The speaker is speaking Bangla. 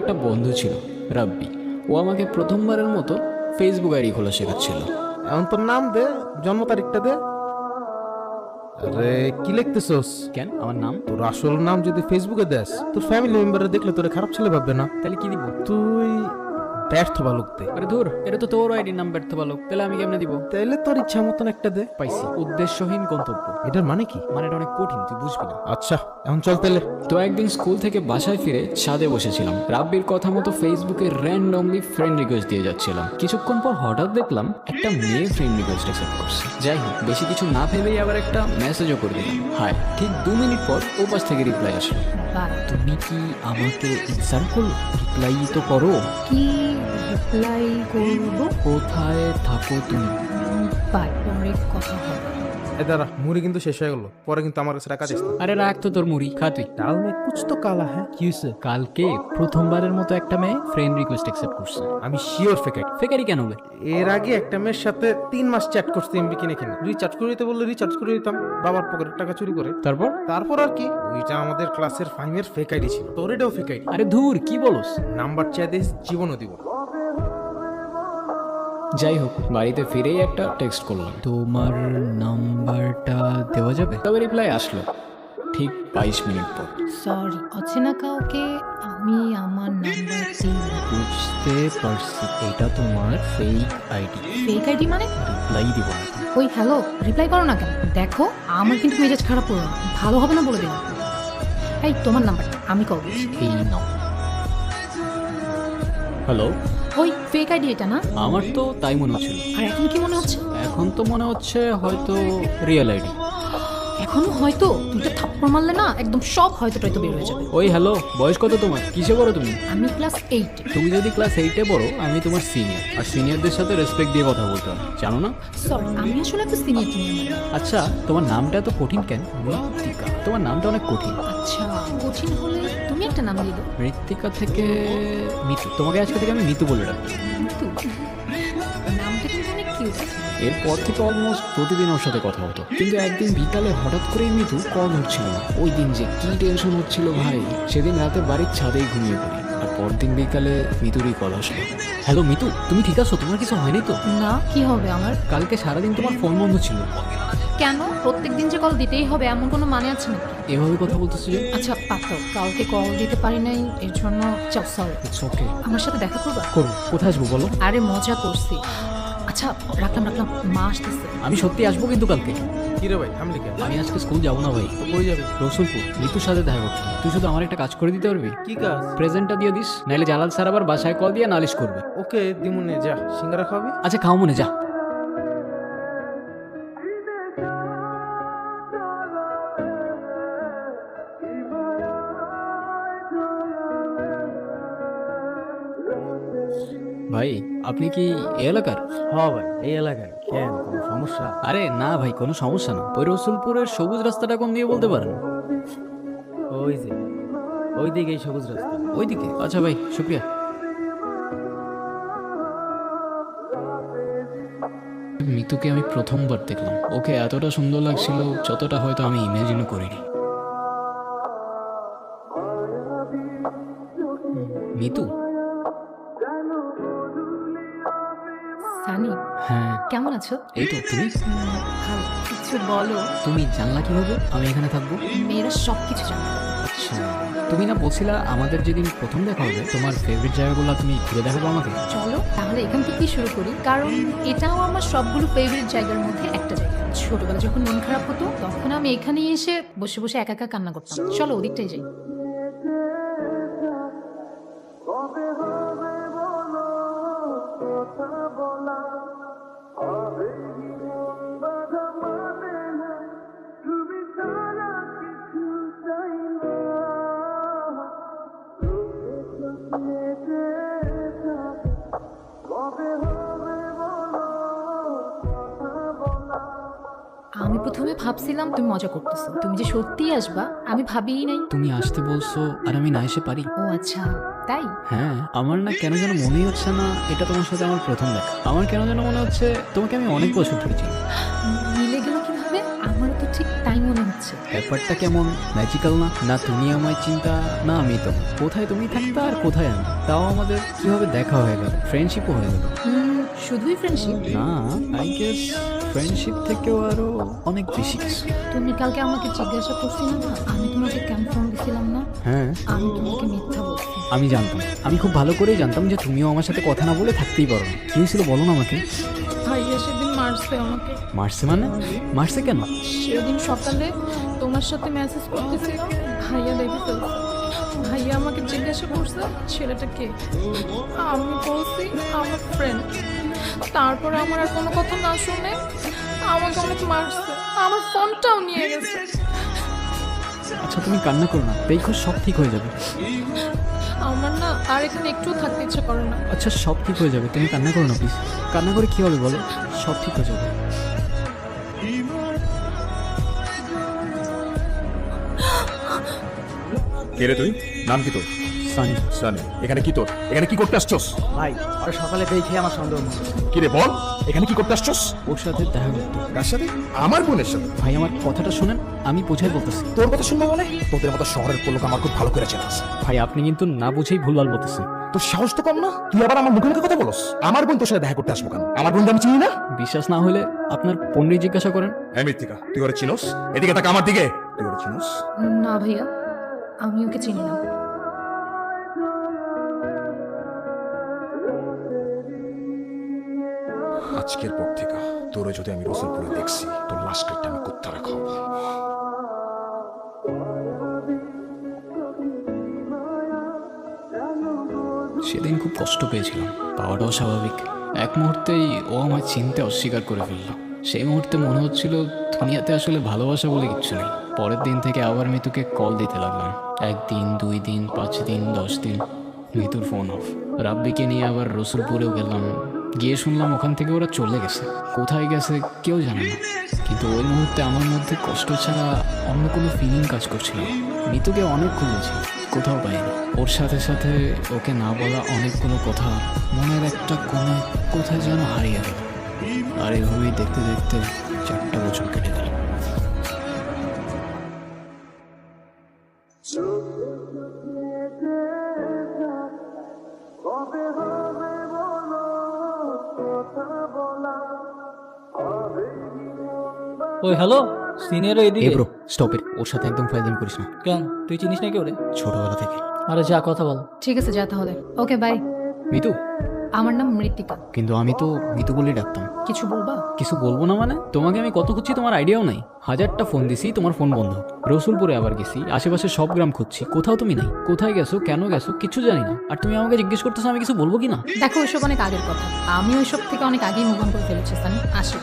একটা বন্ধু ছিল রাব্বি। ও আমাকে প্রথমবারের মতো ফেসবুক আইডি খোলা শেখাচ্ছিল। এখন তোর নাম দে জন্ম তারিখটা দে। আরে কি লিখতেছস? কেন? আমার নাম? তোর আসল নাম যদি ফেসবুকে দেস তোর ফ্যামিলি মেম্বাররা দেখলে তোরে খারাপ ছেলে ভাববে না। তাহলে কি দিব? তুই ব্যর্থ বালক দে। আরে ধর এটা তো তোর আইডি নাম ব্যর্থ বালক তাহলে আমি কেমনে দিব? তাইলে তোর ইচ্ছা মতন একটা দে। পাইছি। উদ্দেশ্যহীন গন্তব্য। এটার মানে কি? মানে এটা অনেক কঠিন তুই বুঝবি না। আচ্ছা এখন চল তাইলে। তো একদিন স্কুল থেকে বাসায় ফিরে ছাদে বসেছিলাম। রাব্বির কথা মতো ফেসবুকে র্যান্ডমলি ফ্রেন্ড রিকোয়েস্ট দিয়ে যাচ্ছিলাম। কিছুক্ষণ পর হঠাৎ দেখলাম একটা মেয়ে ফ্রেন্ড রিকোয়েস্ট অ্যাকসেপ্ট করছে। যাই হোক বেশি কিছু না ভেবেই আবার একটা মেসেজও করে দিলাম। হাই ঠিক দু মিনিট পর ও পাশ থেকে রিপ্লাই আসলো। তুমি কি আমাকে ইনসাল্ট করল? রিপ্লাই তো করো। কি রিপ্লাই করব। কোথায় থাকো তুমি? বাই পরে কথা হবে। এ দাঁড়া মুড়ি কিন্তু শেষ হয়ে গেল। পরে কিন্তু আমার কাছে টাকা দিস না। আরে রাখ তো তোর মুড়ি খা তুই। ডাল মে কুছ তো কালা হ্যাঁ? কি হয়েছে কালকে প্রথমবারের মতো একটা মেয়ে ফ্রেন্ড রিকোয়েস্ট অ্যাকসেপ্ট করছে। আমি শিওর ফেকাই ফেকারি কেন হবে? এর আগে একটা মেয়ের সাথে তিন মাস চ্যাট করতে এমবি কিনে কিনে। রিচার্জ করে দিতে বললে রিচার্জ করে দিতাম। বাবার পকেটের টাকা চুরি করে। তারপর? তারপর আর কি? ওইটা আমাদের ক্লাসের ফাইমের ফেক আইডি ছিল। তোর এটাও ফেক আইডি। আরে ধুর কি বলস? নাম্বার চাই দিস জীবনও দিব না। যাই হোক বাড়িতে ফিরেই একটা টেক্সট করলাম। তোমার নাম্বারটা দেওয়া যাবে? তবে রিপ্লাই আসলো ঠিক বাইশ মিনিট পর। সরি অচেনা কাউকে আমি আমার নাম্বার বুঝতে পারছি এটা তোমার ফেক আইডি ফেক আইডি মানে? রিপ্লাই দিব। ওই হ্যালো রিপ্লাই করো না কেন? দেখো আমার কিন্তু মেজাজ খারাপ হলো ভালো হবে না বলে দিলাম। এই তোমার নাম্বারটা আমি কল এই নাও। হ্যালো ওই ফেক আইডি এটা না? আমার তো তাই মনে হচ্ছিল। আর এখন কি মনে হচ্ছে? এখন তো মনে হচ্ছে হয়তো রিয়েল আইডি এখনও হয়তো দুটো থাপ্পড় মারলে না একদম সব হয়তো টয়তো বের হয়ে যাবে। ওই হ্যালো বয়স কত তোমার? কিসে পড়ো তুমি? আমি ক্লাস এইটে তুমি যদি ক্লাস এইটে পড়ো আমি তোমার সিনিয়র আর সিনিয়রদের সাথে রেসপেক্ট দিয়ে কথা বলতে হবে জানো না? সরি আমি আসলে একটা সিনিয়র জুনিয়র আচ্ছা তোমার নামটা এত কঠিন কেন? মৃত্তিকা তোমার নামটা অনেক কঠিন। আচ্ছা কঠিন হলে তুমি একটা নাম দিল মৃত্তিকা থেকে মিতু। তোমাকে আজকে থেকে আমি মিতু বলে রাখব কিন্তু নামটা কিন্তু অনেক কিউট এরপর থেকে অলমোস্ট প্রতিদিন ওর সাথে কথা হতো। কিন্তু একদিন বিকালে হঠাৎ করেই মিতু কল হচ্ছিল না ওই দিন যে কি টেনশন হচ্ছিল ভাই সেদিন রাতে বাড়ির ছাদেই ঘুমিয়ে পড়ি। আর পরদিন বিকালে মিতুরই কল আসলো। হ্যালো মিতু তুমি ঠিক আছো? তোমার কিছু হয়নি তো? না কি হবে আমার? কালকে সারাদিন তোমার ফোন বন্ধ ছিল। কেন? প্রত্যেক দিন যে কল দিতেই হবে এমন কোনো মানে আছে না এভাবে কথা বলতেছি যে? আচ্ছা পাত্র কাউকে কল দিতে পারি নাই এর জন্য চাও সরি ইটস ওকে আমার সাথে দেখা করবা? করো কোথায় আসব বলো? আরে মজা করছি। আচ্ছা রাখলাম রাখলাম। মা আসতেছে। আমি সত্যি আসব কিন্তু কালকে। কি রে ভাই থামলি কেন? আমি আজকে স্কুল যাব না ভাই। কই যাবে? রসুলপুর ঋতুর সাথে দেখা করতে। তুই শুধু আমার একটা কাজ করে দিতে পারবি? কি কাজ? প্রেজেন্টটা দিয়ে দিস নাইলে জালাল স্যার আবার বাসায় কল দিয়ে নালিশ করবে। ওকে দিমুনে যা সিঙ্গারা খাবি আচ্ছা খাও মনে যা। আপনি কি এই এলাকার? হ্যাঁ ভাই এই এলাকায় কেন কোনো সমস্যা? আরে না ভাই কোনো সমস্যা না। ওই রসুলপুরের সবুজ রাস্তাটা কোন দিয়ে বলতে পারেন? ওই যে ওই দিকে এই সবুজ রাস্তা। ওইদিকে? আচ্ছা ভাই শুক্রিয়া। মিতুকে আমি প্রথমবার দেখলাম। ওকে এতটা সুন্দর লাগছিল যতটা হয়তো আমি ইমাজিনও করিনি। মিতু? কেমন আছো? এই তো তুমি কিছু বলো। তুমি জানলা কীভাবে? আমি এখানে থাকব। মেয়েরা সব কিছু জানে। আচ্ছা তুমি না বলছিলা আমাদের যেদিন প্রথম দেখা হবে তোমার ফেভারিট জায়গাগুলো তুমি ঘুরে দেখাবো আমাকে? চলো তাহলে এখান থেকেই শুরু করি কারণ এটাও আমার সবগুলো ফেভারিট জায়গার মধ্যে একটা জায়গা। ছোটবেলা যখন মন খারাপ হতো তখন আমি এখানেই এসে বসে বসে একা একা কান্না করতাম। চলো ওদিকটাই যাই। আমি প্রথমে ভাবছিলাম তুমি মজা করতেছো। তুমি যে সত্যিই আসবা আমি ভাবিই নাই। তুমি আসতে বলছো আর আমি না এসে পারি। ও আচ্ছা তাই? হ্যাঁ আমার না কেন যেন মনেই হচ্ছে না এটা তোমার সাথে আমার প্রথম দেখা। আমার কেন যেন মনে হচ্ছে তোমাকে আমি অনেক বছর ধরে চিনি। মিলে গেল কীভাবে? আমারও তো ঠিক তাই মনে হচ্ছে। ব্যাপারটা কেমন? ম্যাজিক্যাল না? না তুমি আমায় চিন্তা না আমি তো। কোথায় তুমি থাকতা আর কোথায় আমি? তাও আমাদের কীভাবে দেখা হয়ে গেল? ফ্রেন্ডশিপও হয়ে গেল। শুধুই ফ্রেন্ডশিপ না আই গেস ফ্রেন্ডশিপ থেকেও আরও অনেক বেশি কিছু। তুমি কালকে আমাকে জিজ্ঞাসা করছিলে না আমি তোমাকে কেন ফোন দিছিলাম না? হ্যাঁ। আমি তোমাকে মিথ্যা বলছি। আমি জানতাম। আমি খুব ভালো করেই জানতাম যে তুমিও আমার সাথে কথা না বলে থাকতেই পারো না। কি হয়েছিল বলো না আমাকে? ভাইয়া সেদিন মারছে আমাকে। মারছে মানে? মারছে কেন? সেদিন সকালে তোমার সাথে মেসেজ করতেছিলাম ভাইয়া দেখে ফেলছে। ভাইয়া আমাকে জিজ্ঞাসা করছে ছেলেটা কে? আমি বলছি আমার ফ্রেন্ড তারপরে আমার আর কোনো কথা না শুনে আমাকে অনেক মারছে। আমার ফোনটাও নিয়ে গেছে। আচ্ছা তুমি কান্না করো না। দেখো সব ঠিক হয়ে যাবে। আমার না আর এখানে একটু থাকতে ইচ্ছে করে না। আচ্ছা সব ঠিক হয়ে যাবে। তুমি কান্না করো না প্লিজ কান্না করে কি হবে বলো? সব ঠিক হয়ে যাবে। কে রে তুই? নাম কি তোর? সানি। সানি। এখানে কি তোর? এখানে কি করতে আসছস? ভাই ওরা সকালে দেখে আমার সন্দেহ হচ্ছে। কি রে বল। এখানে কি করতে আসছস? ওর সাথে দেখা করতে। কার সাথে? আমার বোনের সাথে। ভাই আমার কথাটা শোনেন আমি বোঝাই বলতেছি। তোর কথা শুনব বলে তোদের মতো শহরের পোলোক আমার খুব ভালো করে চেনাস ভাই আপনি কিন্তু না বুঝেই ভুলভাল বলতেছেন। তোর সাহস তো কম না? তুই আবার আমার মুখে মুখে কথা বলস? আমার বোন তোর সাথে দেখা করতে আসব কেন? আমার বোনকে আমি চিনি না? বিশ্বাস না হলে আপনার পণ্ডিত জিজ্ঞাসা করেন। হ্যাঁ মৃত্তিকা তুই ওরে চিনোস? এদিকে তাকা আমার দিকে। তুই ওরে চিনোস? না ভাইয়া। আমি ওকে চিনি না। আজকের পর থেকে তোরে যদি আমি রসুলপুরে দেখছি তোর লাশ কেটে আমি কুত্তা রাখাবো সেদিন খুব কষ্ট পেয়েছিলাম। পাওয়াটাও স্বাভাবিক। এক মুহূর্তেই ও আমার চিনতে অস্বীকার করে ফেলল। সেই মুহূর্তে মনে হচ্ছিল দুনিয়াতে আসলে ভালোবাসা বলে কিচ্ছু নেই। পরের দিন থেকে আবার মিতুকে কল দিতে লাগলাম। একদিন, দুই দিন, পাঁচ দিন, দশ দিন। মিতুর ফোন অফ রাব্বিকে নিয়ে আবার রসুলপুরেও গেলাম। গিয়ে শুনলাম ওখান থেকে ওরা চলে গেছে। কোথায় গেছে কেউ জানে না। কিন্তু ওই মুহূর্তে আমার মধ্যে কষ্ট ছাড়া অন্য কোনো ফিলিং কাজ করছিল মিতুকে অনেক খুঁজেছি কোথাও পাইনি। ওর সাথে সাথে ওকে না বলা অনেকগুলো কথা, মনের একটা কোণে কোথায় যেন হারিয়ে গেল। আর এভাবেই দেখতে দেখতে চারটা বছর কেটে গেল। ওই হ্যালো সিনিয়র এদিকে? ব্রো স্টপ ইট ওর সাথে একদম ফাইজলাম করিস না। কেন? তুই চিনিস নাকি ওরে ছোটবেলা থেকে। আরে যা কথা বল। ঠিক আছে যা তাহলে। Okay bye Mitu? আমার নাম মৃত্তিকা কিন্তু আমি তো মিতু বলেই ডাকতাম। কিছু বলবা? কিছু বলব না মানে? তোমাকে আমি কত খুঁজছি তোমার আইডিয়াও নাই। হাজারটা ফোন দিছি তোমার ফোন বন্ধ। রসুলপুরে আবার গেছি আশেপাশে সব গ্রাম খুঁজছি কোথাও তুমি নাই। কোথায় গেছো কেন গেছো কিছু জানি না। আর তুমি আমাকে জিজ্ঞেস করতেছো আমি কিছু বলব কি না? দেখো ওইসব অনেক আগের কথা। আমি ওইসব থেকে অনেক আগেই মুভ করে ফেলেছি সানি। আসি।